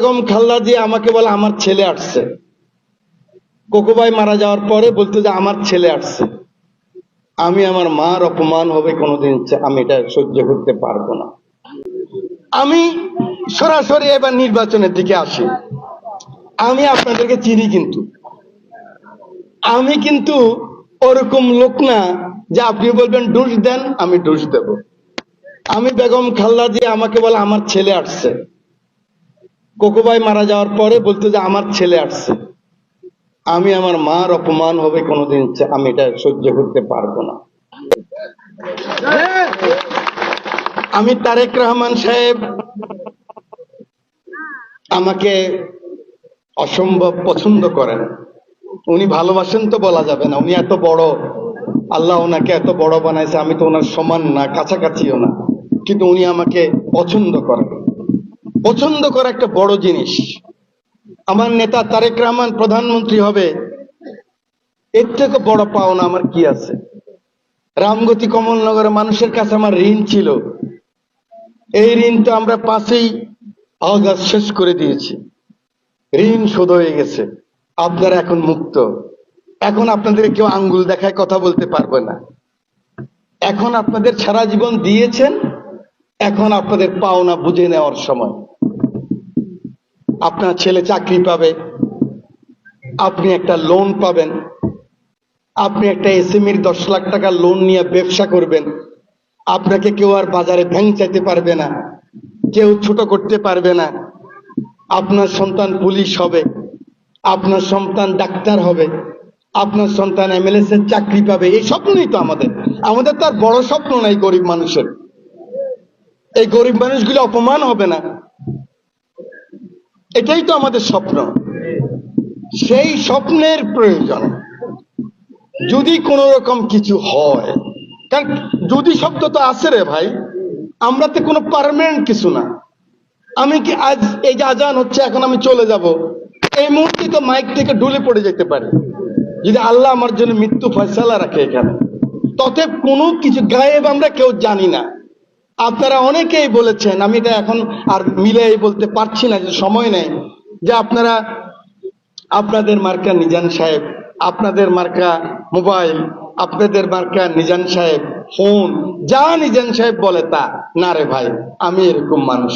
বেগম খাল্লা দিয়ে আমাকে বলে, আমার ছেলে আসছে। কোকোবাই মারা যাওয়ার পরে বলতো যে, আমার ছেলে আসছে। আমি আমার মার অপমান হবে কোনোদিন, আমি এটা সহ্য করতে পারব না। আমি সরাসরি এবার নির্বাচনের দিকে আসি। আমি আপনাদেরকে চিনি কিন্তু। আমি কিন্তু ওরকম লোক না যে আপনি বলবেন ডোজ দেন, আমি ডোজ দেব। আমি বেগম খাল্লা দিয়ে আমাকে বলে, আমার ছেলে আসছে। কোকোবাই মারা যাওয়ার পরে বলতো যে আমার ছেলে আসছে। আমি আমার মার অপমান হবে কোনোদিন, আমি এটা সহ্য করতে পারব না। আমি তারেক রহমান সাহেব, আমাকে অসম্ভব পছন্দ করেন। উনি ভালোবাসেন তো বলা যাবে না, উনি এত বড়, আল্লাহ ওনাকে এত বড় বানাইছে, আমি তো ওনার সমান না, কাছাকাছিও না। কিন্তু উনি আমাকে পছন্দ করেন। পছন্দ করা একটা বড় জিনিস। আমার নেতা তারেক রহমান প্রধানমন্ত্রী হবে, এর থেকে বড় পাওনা আমার কি আছে? রামগতি কমলনগরের মানুষের কাছে আমার ঋণ ছিল। এই ঋণ তো আমরা পাশেই আগস্ট শেষ করে দিয়েছি। ঋণ শোধ হয়ে গেছে। আপনারা এখন মুক্ত। এখন আপনাদের কেউ আঙ্গুল দেখায় কথা বলতে পারবে না। এখন আপনাদের সারা জীবন দিয়েছেন, এখন আপনাদের পাওনা বুঝে নেওয়ার সময়। আপনার ছেলে চাকরি পাবে, আপনি একটা লোন পাবেন, আপনি একটা এসএমইর দশ লাখ টাকা লোন নিয়ে ব্যবসা করবেন, আপনাকে কেউ আর বাজারে ভ্যাং চাইতে পারবে না, কেউ ছোট করতে পারবে না, আপনার সন্তান পুলিশ হবে, আপনার সন্তান ডাক্তার হবে, আপনার সন্তান এমএলএস এর চাকরি পাবে, এই স্বপ্নই তো আমাদের আমাদের তার বড় স্বপ্ন নাই গরিব মানুষের, এই গরিব মানুষগুলো অপমান হবে না। এটাই তো আমাদের স্বপ্ন। সেই স্বপ্নের প্রয়োজন। যদি কোনো রকম কিছু হয়, কারণ যদি শব্দ তো আছে রে ভাই, আমরা তো কোনো পারমানেন্ট কিছু না। আমি কি আজ, এই যে আজান হচ্ছে, এখন আমি চলে যাব। এই মুহূর্তে তো মাইক থেকে ডুলে পড়ে যেতে পারে। যদি আল্লাহ আমার জন্য মৃত্যু ফয়সালা রাখে এখানে তথেব কোনো কিছু গায়েব আমরা কেউ জানি না। আপনারা অনেকেই বলেছেন, আমি এটা এখন আর মিলে বলতে পারছি না যে সময় নেই, যে আপনারা, আপনাদের মার্কা নিজান সাহেব, আপনাদের মার্কা মোবাইল, আপনাদের মার্কা নিজান সাহেব, ফোন, যা নিজান সাহেব বলে তা, না রে ভাই, আমি এরকম মানুষ।